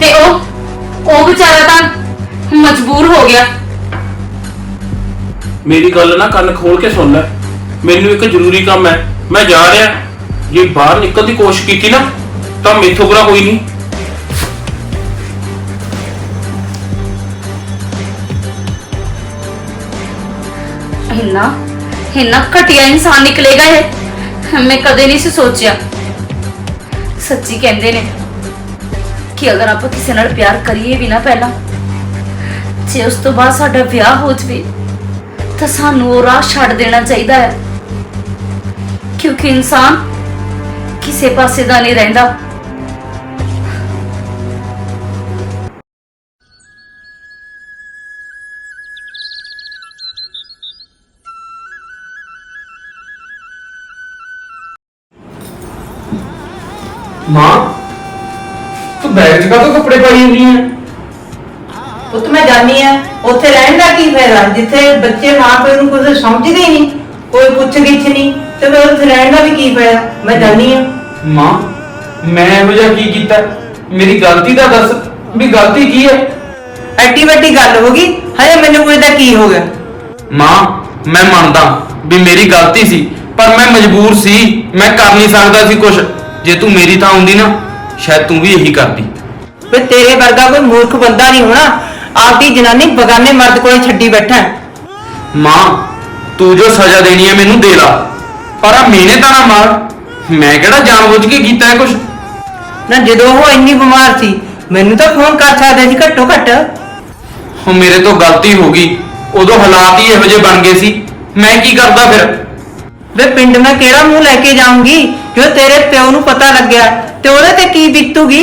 ਤੇ ਉਹ ਉਹ ਵਿਚਾਰਾ ਤਾਂ ਮਜਬੂਰ ਹੋ ਗਿਆ। ਮੇਰੀ ਗੱਲ ਨਾ ਕੰਨ ਖੋਲ ਕੇ ਸੁਣ ਲੈ। ਮੈਨੂੰ ਇੱਕ ਜ਼ਰੂਰੀ ਕੰਮ ਹੈ। ਮੈਂ ਜਾ ਰਿਹਾ। ਜੇ ਬਾਹਰ ਨਿਕਲਣ ਦੀ ਕੋਸ਼ਿਸ਼ ਕੀਤੀ ਨਾ, ਤਾਂ ਮੇਥੋਂ ਬੁਰਾ ਕੋਈ ਨਹੀਂ। ਇੰਨਾ ਇੰਨਾ ਘਟੀਆ ਇਨਸਾਨ ਨਿਕਲੇਗਾ ਇਹ? ਮੈਂ ਕਦੇ ਨਹੀਂ ਸੀ ਸੋਚਿਆ। ਸੱਚੀ ਕਹਿੰਦੇ ਨੇ ਕਿ ਅਗਰ ਆਪਾਂ ਕਿਸੇ ਨਾਲ ਪਿਆਰ ਕਰੀਏ ਵੀ ਨਾ ਪਹਿਲਾਂ, ਜੇ ਉਸ ਤੋਂ ਬਾਅਦ ਸਾਡਾ ਵਿਆਹ ਹੋ ਜਵੇ ਤਾਂ ਸਾਨੂੰ ਉਹ ਰਾਹ ਛੱਡ ਦੇਣਾ ਚਾਹੀਦਾ ਹੈ। ਕਿਉਂਕਿ ਇਨਸਾਨ ਕਿਸੇ ਪਾਸੇ ਦਾ ਨਹੀਂ ਰਹਿੰਦਾ। ਮਾਂ, ਤੂੰ ਬੈਗ 'ਚ ਕਾਹਤੋਂ ਕੱਪੜੇ ਪਾਈ ਹੁੰਦੀ ਹੈ ਪੁੱਤ ਮੈਂ ਜਾਣੀ ਆ। ਉੱਥੇ ਰਹਿਣ ਦਾ ਕੀ ਫਾਇਦਾ? ਜਿੱਥੇ ਬੱਚੇ ਮਾਂ ਪਿਓ ਨੂੰ ਕੁਝ ਸਮਝਦੇ ਹੀ ਨਹੀਂ ਕੋਈ ਪੁੱਛ ਗਿੱਛ ਨਹੀਂ ਤੇ ਫਿਰ ਉੱਥੇ ਰਹਿਣ ਦਾ ਵੀ ਕੀ ਫਾਇਦਾ? ਮੈਂ ਜਾਣੀ ਆ। ਮਾਂ ਮੈਂ ਇਹੋ ਜਿਹਾ ਕੀ ਕੀਤਾ? ਮੇਰੀ ਗਲਤੀ ਦਾ ਦੱਸ ਵੀ ਗਲਤੀ ਕੀ ਹੈ? ਐਡੀ ਵੱਡੀ ਗੱਲ ਹੋ ਗਈ। ਹਜੇ ਮੈਨੂੰ ਪੁੱਛਦਾ ਕੀ ਹੋ ਗਿਆ? ਮਾਂ ਮੈਂ ਮੰਨਦਾ ਵੀ ਮੇਰੀ ਗਲਤੀ ਸੀ ਪਰ ਮੈਂ ਮਜਬੂਰ ਸੀ। ਮੈਂ ਕਰ ਨਹੀਂ ਸਕਦਾ ਸੀ ਕੁਝ ਜੇ ਤੂੰ ਮੇਰੀ ਥਾਂ ਹੁੰਦੀ ਨਾ ਸ਼ਾਇਦ ਤੂੰ ਵੀ ਇਹੀ ਕਰਦੀ। ਵੀ ਤੇਰੇ ਵਰਗਾ ਕੋਈ ਮੂਰਖ ਬੰਦਾ ਨਹੀਂ ਹੋਣਾ। ਆਪਦੀ ਜਨਾਨੀ ਬਗਾਨੇ ਮਰਦ ਕੋਲੇ ਛੱਡੀ ਬੈਠਾ ਹੈ। ਮਾਂ ਤੂੰ ਜੋ ਸਜ਼ਾ ਦੇਣੀ ਹੈ ਮੈਨੂੰ ਦੇ ਲਾ। ਪਰ ਆ ਮੀਨੇ ਤਾਂ ਨਾ ਮਾਰ। ਮੈਂ ਕਿਹੜਾ ਜਾਣਬੁੱਝ ਕੇ ਕੀਤਾ ਹੈ ਕੁਝ ਨਾ ਜਦੋਂ ਉਹ ਇੰਨੀ ਬਿਮਾਰ ਸੀ ਮੈਨੂੰ ਤਾਂ ਫੋਨ ਕਰ ਸਕਦਾ ਸੀ ਘੱਟੋ ਘੱਟ ਹੁਣ ਮੇਰੇ ਤੋਂ ਗਲਤੀ ਹੋ ਗਈ। ਉਦੋਂ ਹਾਲਾਤ ਹੀ ਇਹੋ ਜਿਹੇ ਬਣ ਗਏ ਸੀ। ਮੈਂ ਕੀ ਕਰਦਾ ਫਿਰ? ਵੇ ਪਿੰਡ ਮੈਂ ਕਿਹੜਾ ਮੂੰਹ ਲੈ ਕੇ ਜਾਊਂਗੀ? ਜੋ ਤੇਰੇ ਪਿਓ ਨੂੰ ਪਤਾ ਲੱਗਿਆ ਤੇ ਉਹਦੇ ਤੇ ਕੀ ਬੀਤੂਗੀ?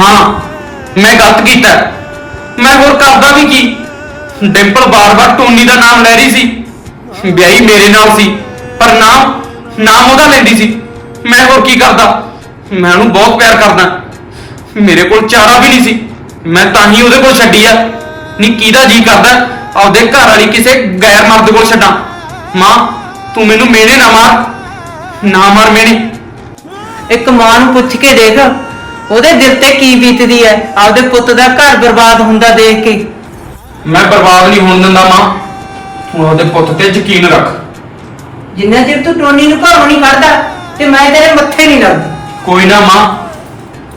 ਹਾਂ ਮੈਂ ਗਲਤ ਕੀਤਾ। ਮੈਂ ਹੋਰ ਕਰਦਾ ਵੀ ਕੀ? ਡਿੰਪਲ ਬਾਰ-ਬਾਰ ਟੋਨੀ ਦਾ ਨਾਮ ਲੈ ਰਹੀ ਸੀ। ਵਿਆਹੀ ਮੇਰੇ ਨਾਲ ਸੀ, ਪਰ ਨਾਮ ਨਾਮ ਉਹਦਾ ਲੈਂਦੀ ਸੀ। ਮੈਂ ਹੋਰ ਕੀ ਕਰਦਾ? ਮੈਂ ਉਹਨੂੰ ਬਹੁਤ ਪਿਆਰ ਕਰਦਾ। ਮੇਰੇ ਕੋਲ ਚਾਰਾ ਵੀ ਨਹੀਂ ਸੀ। ਮੈਂ ਤਾਂ ਹੀ ਉਹਦੇ ਕੋਲ ਛੱਡੀ ਆ। ਨਹੀਂ ਕਿਹਦਾ ਜੀ ਕਰਦਾ? ਆਪਦੇ ਘਰ ਵਾਲੀ ਕਿਸੇ ਗੈਰ ਮਰਦ ਕੋਲ ਛੱਡਾਂ। ਮਾਂ, ਤੂੰ ਮੈਨੂੰ ਮੇਨੇ ਨਾ ਮਾਰ। ਨਾ ਮਾਰ ਮੇਨੇ। ਇੱਕ ਮਾਂ ਨੂੰ ਪੁੱਛ ਕੇ ਦੇਖ। ਉਹਦੇ ਦਿਲ ਤੇ ਕੀ ਬੀਤਦੀ ਹੈ? ਆਪਦੇ ਪੁੱਤ ਦਾ ਘਰ ਬਰਬਾਦ ਹੁੰਦਾ ਦੇਖ ਕੇ। ਮੈਂ ਬਰਬਾਦ ਨਹੀਂ ਹੋਣ ਦਿੰਦਾ ਮਾਂ। ਤੂੰ ਉਹਦੇ ਪੁੱਤ ਤੇ ਯਕੀਨ ਰੱਖ। ਜਿੰਨਾ ਚਿਰ ਤੂੰ ਟੋਨੀ ਨੂੰ ਘਰੋਂ ਨਹੀਂ ਕੱਢਦਾ ਤੇ ਮੈਂ ਤੇਰੇ ਮੱਥੇ ਨਹੀਂ ਲੱਗਦੀ ਕੋਈ ਨਾ ਮਾਂ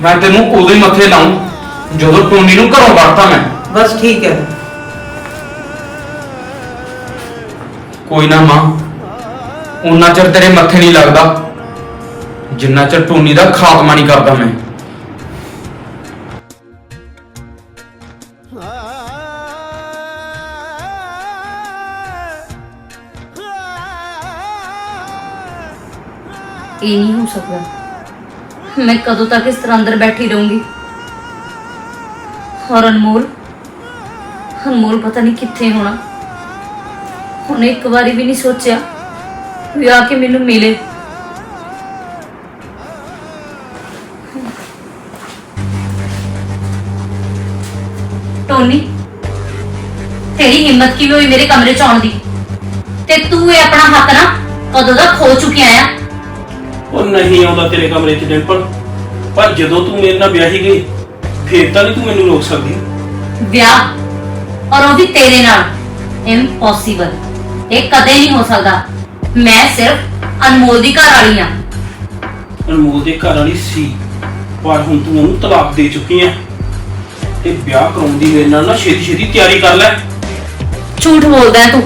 ਮੈਂ ਤੈਨੂੰ ਉਦੋਂ ਹੀ ਮੱਥੇ ਲਾਉਂ ਜਦੋਂ ਟੋਨੀ ਨੂੰ ਘਰੋਂ ਵੜਤਾ ਮੈਂ। ਬਸ ਠੀਕ ਹੈ। ਕੋਈ ਨਾ ਮਾਂ ਉਨਾ ਚਿਰ ਤੇਰੇ ਮੱਥੇ ਨਹੀਂ ਲੱਗਦਾ ਜਿੰਨਾ ਚਿਰ ਟੋਨੀ ਦਾ ਖਾਤਮਾ ਨਹੀਂ ਕਰਦਾ ਮੈਂ। ਇਹ ਨਹੀਂ ਹੋ ਸਕਦਾ। ਮੈਂ ਕਦੋਂ ਤੱਕ ਇਸ ਤਰ੍ਹਾਂ ਅੰਦਰ ਬੈਠੀ ਰਹੂੰਗੀ? ਔਰ ਅਨਮੋਲ? ਅਨਮੋਲ ਪਤਾ ਨਹੀਂ ਕਿੱਥੇ ਹੋਣਾ। ਉਹਨੇ ਇੱਕ ਵਾਰੀ ਵੀ ਨਹੀਂ ਸੋਚਿਆ ਵੀ ਆ ਕੇ ਮੈਨੂੰ ਮਿਲੇ। ਟੋਨੀ, ਤੇਰੀ ਹਿੰਮਤ ਕਿਵੇਂ ਹੋਈ ਮੇਰੇ ਕਮਰੇ ਚ ਆਉਣ ਦੀ? ਤੇ ਤੂੰ ਇਹ ਆਪਣਾ ਹੱਕ ਨਾ ਕਦੋਂ ਦਾ ਖੋ ਚੁੱਕਿਆ ਆ? ਨਹੀਂ ਆਉਂਦਾ ਤੇਰੇ ਕਮਰੇ 'ਚ ਡਿੰਪਲ। ਪਰ ਜਦੋਂ ਤੂੰ ਮੇਰੇ ਨਾਲ ਵਿਆਹੀ ਗਈ ਫੇਰ ਤਾਂ ਨਹੀਂ ਤੂੰ ਮੈਨੂੰ ਰੋਕ ਸਕਦੀ। ਵਿਆਹ ਔਰ ਉਹ ਵੀ ਤੇਰੇ ਨਾਲ। ਇੰਪੋਸੀਬਲ ਇਹ ਕਦੇ ਨਹੀਂ ਹੋ ਸਕਦਾ। ਮੈਂ ਸਿਰਫ ਅਨਮੋਲ ਦੀ ਘਰ ਵਾਲੀ ਆ ਅਨਮੋਲ ਦੇ ਘਰ ਵਾਲੀ ਸੀ ਪਰ ਹੁਣ ਤੂੰ ਉਹਨੂੰ ਤਲਾਕ ਦੇ ਚੁੱਕੀ ਐ ਤੇ ਵਿਆਹ ਕਰਾਉਣ ਦੀ ਮੇਰੇ ਨਾਲ ਨਾ ਛੇਤੀ ਛੇਤੀ ਤਿਆਰੀ ਕਰ ਲੈ। ਝੂਠ ਬੋਲਦਾ ਹੈ ਤੂੰ।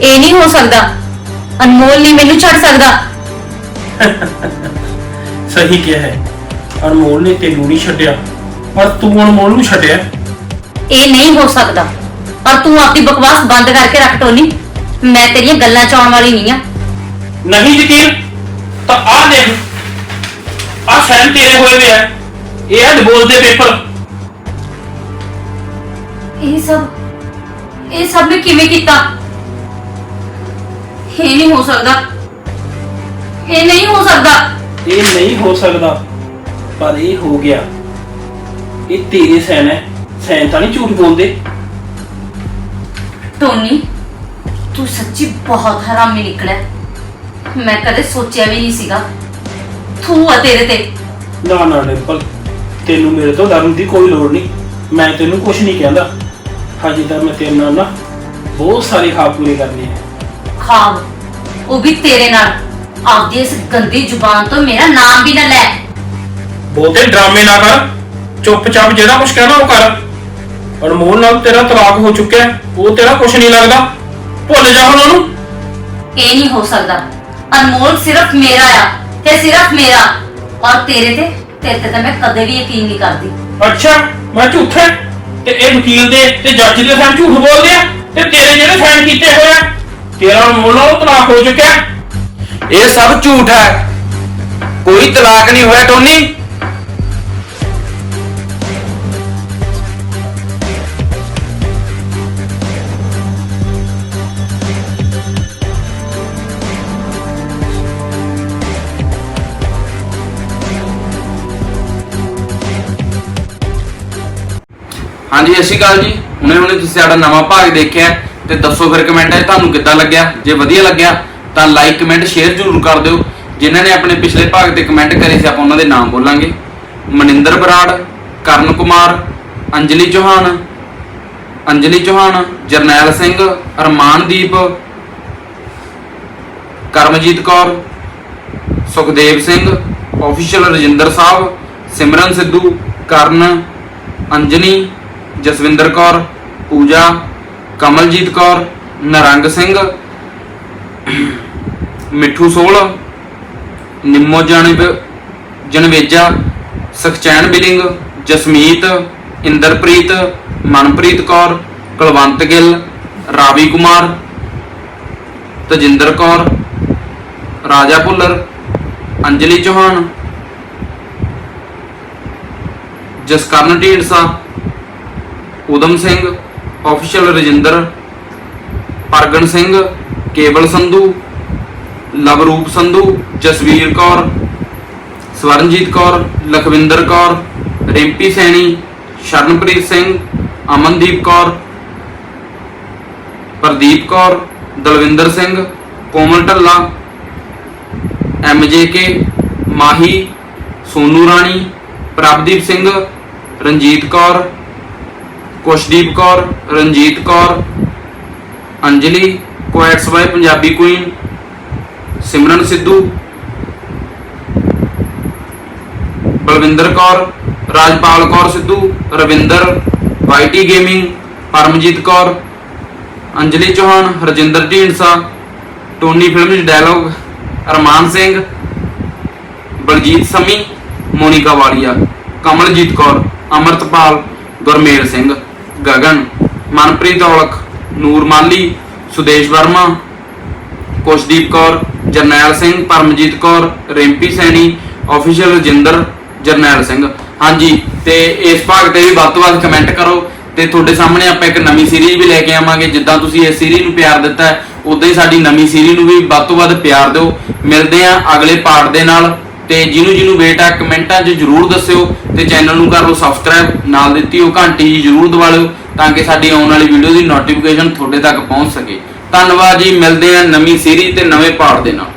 ਇਹ ਨਹੀਂ ਹੋ ਸਕਦਾ। ਅਨਮੋਲ ਨਹੀਂ ਮੈਨੂੰ ਛੱਡ ਸਕਦਾ। <laughs> ਸਹੀ ਕਿਹਾ ਹੈ। ਅਨਮੋਲ ਨੇ ਤੈਨੂੰ ਨਹੀਂ ਛੱਡਿਆ ਪਰ ਤੂੰ ਅਨਮੋਲ ਨੂੰ ਛੱਡਿਆ। ਇਹ ਨਹੀਂ ਹੋ ਸਕਦਾ। ਔਰ ਤੂੰ ਆਪਣੀ ਬਕਵਾਸ ਬੰਦ ਕਰਕੇ ਰੱਖ ਟੋਨੀ। ਮੈਂ ਤੇਰੀਆਂ ਗੱਲਾਂ ਚ ਆਉਣ ਵਾਲੀ ਨਹੀਂ ਆ। ਨਹੀਂ ਯਕੀਨ? ਤਾਂ ਆਹ ਦੇਖ। ਆਹ ਸੈਨ ਤੇਰੇ ਹੋਏ ਵੇ ਆ। ਇਹ ਆ ਡਿਵੋਰਸ ਦੇ ਪੇਪਰ। ਇਹ ਸਭ ਇਹ ਸਭ ਮੈਂ ਕਿਵੇਂ ਕੀਤਾ? ਇਹ ਨਹੀਂ ਹੋ ਸਕਦਾ। ਇਹ ਨਹੀਂ ਹੋ ਸਕਦਾ। ਇਹ ਨਹੀਂ ਹੋ ਸਕਦਾ ਪਰ ਇਹ ਹੋ ਗਿਆ। ਇਹ ਤੇਰੇ ਸੈਨ ਹੈ। ਸੈਨ ਤਾਂ ਨਹੀਂ ਝੂਠ ਬੋਲਦੇ। ਟੋਨੀ ਤੂੰ ਸੱਚੀ ਬਹੁਤ ਹਰਾਮੀ ਨਿਕਲਿਆ। ਮੈਂ ਕਦੇ ਸੋਚਿਆ ਵੀ ਨਹੀਂ ਸੀਗਾ। ਤੂੰ ਆ ਤੇਰੇ ਤੇ। ਨਾ ਨਾ ਡਿੰਪਲ। ਤੈਨੂੰ ਮੇਰੇ ਤੋਂ ਡਰਨ ਦੀ ਕੋਈ ਲੋੜ ਨਹੀਂ। ਮੈਂ ਤੈਨੂੰ ਕੁਝ ਨਹੀਂ ਕਹਿੰਦਾ। ਹਜੇ ਤਾਂ ਮੈਂ ਤੇਰੇ ਨਾਲ ਨਾ ਬਹੁਤ ਸਾਰੇ ਖਾਬ ਪੂਰੇ ਕਰਨੇ ਆ। ਖਾਬ ਉਹ ਵੀ ਤੇਰੇ ਨਾਲ। ਆਪਦੀ ਇਸ ਗੰਦੀ ਜ਼ੁਬਾਨ ਤੋਂ ਮੇਰਾ ਨਾਮ ਵੀ ਨਾ ਲੈ। ਬਹੁਤੇ ਡਰਾਮੇ ਨਾ ਕਰ। ਚੁੱਪਚਾਪ ਜਿਹੜਾ ਕੁਝ ਕਹਿਣਾ ਉਹ ਕਰ। ਅਨਮੋਲ ਨਾਲ ਤੇਰਾ ਤਲਾਕ ਹੋ ਚੁੱਕਿਆ ਹੈ, ਉਹ ਤੇਰਾ ਕੁਝ ਨਹੀਂ ਲੱਗਦਾ। ਭੁੱਲ ਜਾ ਹੁਣ ਉਹਨੂੰ। ਇਹ ਨਹੀਂ ਹੋ ਸਕਦਾ। ਅਨਮੋਲ ਸਿਰਫ ਮੇਰਾ ਆ ਤੇ ਸਿਰਫ ਮੇਰਾ। ਔਰ ਤੇਰੇ ਤੇ ਤੇਰੇ ਤੇ ਤਾਂ ਮੈਂ ਕਦੇ ਵੀ ਯਕੀਨ ਨਹੀਂ ਕਰਦੀ। ਅੱਛਾ ਮੈਂ ਝੂਠਾ ਤੇ ਇਹ ਵਕੀਲ ਦੇ ਤੇ ਜੱਜ ਦੇ ਸਾਹਮਣੇ ਝੂਠ ਬੋਲਦੇ ਆ? ਤੇ ਤੇਰੇ ਜਿਹੜੇ ਸਾਈਨ ਕੀਤੇ ਹੋਏ ਆ? ਤੇਰਾ ਨਾਲ ਤਲਾਕ ਹੋ ਚੁੱਕਿਆ ਹੈ। ਇਹ ਸਭ ਝੂਠ ਹੈ। ਕੋਈ ਤਲਾਕ ਨਹੀਂ ਹੋਇਆ ਟੋਨੀ। ਹਾਂਜੀ, ਸਤਿ ਸ਼੍ਰੀ ਅਕਾਲ ਜੀ। ਹੁਣੇ ਹੁਣੇ ਤੁਸੀਂ ਸਾਡਾ ਨਵਾਂ ਭਾਗ ਦੇਖਿਆ ਤੇ ਦੱਸੋ ਫਿਰ ਕਮੈਂਟਾਂ 'ਚ ਤੁਹਾਨੂੰ ਕਿੱਦਾਂ ਲੱਗਿਆ? ਜੇ ਵਧੀਆ ਲੱਗਿਆ ਤਾਂ ਲਾਈਕ ਕਮੈਂਟ ਸ਼ੇਅਰ ਜ਼ਰੂਰ ਕਰ ਦਿਓ। ਜਿਨ੍ਹਾਂ ਨੇ ਆਪਣੇ ਪਿਛਲੇ ਭਾਗ ਤੇ ਕਮੈਂਟ ਕਰੇ ਸੀ, ਆਪਾਂ ਉਹਨਾਂ ਦੇ ਨਾਮ ਬੋਲਾਂਗੇ। ਮਨਿੰਦਰ ਬਰਾੜ, ਕਰਨ ਕੁਮਾਰ, ਅੰਜਲੀ ਚੌਹਾਨ ਅੰਜਲੀ ਚੌਹਾਨ, ਜਰਨੈਲ ਸਿੰਘ ਅਰਮਾਨਦੀਪ ਕਰਮਜੀਤ ਕੌਰ, ਸੁਖਦੇਵ ਸਿੰਘ ਆਫੀਸ਼ੀਅਲ ਰਜਿੰਦਰ ਸਾਹਿਬ, ਸਿਮਰਨ ਸਿੱਧੂ, ਕਰਨ, ਅੰਜਨੀ, ਜਸਵਿੰਦਰ ਕੌਰ, ਪੂਜਾ, ਕਮਲਜੀਤ ਕੌਰ, ਨਰੰਗ ਸਿੰਘ ਮਿੱਠੂ ਸੋਲ Nimmo ਜਾਣਿਬ, Janveja, Sukhchain Billing, Jasmeet, Inderpreet, Manpreet Kaur, Kulwant Gill, Ravi Kumar, Tajinder Kaur, Raja Bhullar, Anjali Chauhan, Jaskaran Dhindsa Udham Singh official Rajinder Pargan Singh, Kewal Sandhu Lavroop Sandhu, Jasvir Kaur, Swaranjeet Kaur, Lakhwinder Kaur, Rimpy Saini, Sharanpreet Singh, Amandeep Kaur, Pardeep Kaur, Dalwinder Singh, Komal Dhalla MJK Mahi, Sonu Rani, Prabhdeep Singh, Ranjit Kaur, Kushdeep Kaur, Ranjit Kaur, Anjali, quotes by Punjabi queen Simran Sidhu, Balwinder Kaur, Rajpal Kaur Sidhu, Ravinder YT gaming, Paramjit Kaur, Anjali Chauhan, Harjinder Dhindsa, Tony film films dialogue Armaan Singh, Baljeet Sami, Monika Walia, Kamaljeet Kaur, Amritpal, Gurmel Singh, Gagan, Manpreet Aulakh, Noor Mali, Sudesh Verma, Kushdeep Kaur Jarnail Singh, Paramjit Kaur, Rimpy Saini official Rajinder Jarnail Singh. ਹਾਂਜੀ, ਤੇ ਇਸ ਭਾਗ ਤੇ ਵੀ ਵੱਧ ਤੋਂ ਵੱਧ comment ਕਰੋ ਤੇ ਤੁਹਾਡੇ ਸਾਹਮਣੇ ਆਪਾਂ ਇੱਕ ਨਵੀਂ ਸੀਰੀਜ਼ ਵੀ ਲੈ ਕੇ ਆਵਾਂਗੇ। ਜਿੱਦਾਂ ਤੁਸੀਂ ਇਸ ਸੀਰੀਜ਼ ਨੂੰ ਪਿਆਰ ਦਿੱਤਾ ਹੈ ਉਦਾਂ ਹੀ ਸਾਡੀ ਨਵੀਂ ਸੀਰੀਜ਼ ਨੂੰ ਵੀ ਵੱਧ ਤੋਂ ਵੱਧ ਪਿਆਰ ਦਿਓ। ਮਿਲਦੇ ਆਂ ਅਗਲੇ ਪਾਰਟ ਦੇ ਨਾਲ। ਤੇ ਜਿਹਨੂੰ ਜਿਹਨੂੰ ਵੇਟ ਆ, ਕਮੈਂਟਾਂ 'ਚ ਜਰੂਰ ਦੱਸਿਓ ਤੇ ਚੈਨਲ ਨੂੰ ਕਰ ਲਓ ਸਬਸਕ੍ਰਾਈਬ ਨਾਲ ਦਿੱਤੀ ਉਹ ਘੰਟੀ ਜੀ ਜਰੂਰ ਦਬਾ ਲਿਓ ਤਾਂ ਕਿ ਸਾਡੀ ਆਉਣ ਵਾਲੀ ਵੀਡੀਓ ਦੀ ਨੋਟੀਫਿਕੇਸ਼ਨ ਤੁਹਾਡੇ ਤੱਕ ਪਹੁੰਚ ਸਕੇ। ਧੰਨਵਾਦ ਜੀ ਮਿਲਦੇ ਆਂ ਨਵੀਂ ਸੀਰੀਜ਼ ਤੇ ਨਵੇਂ ਪਾਰਟ ਦੇ ਨਾਲ।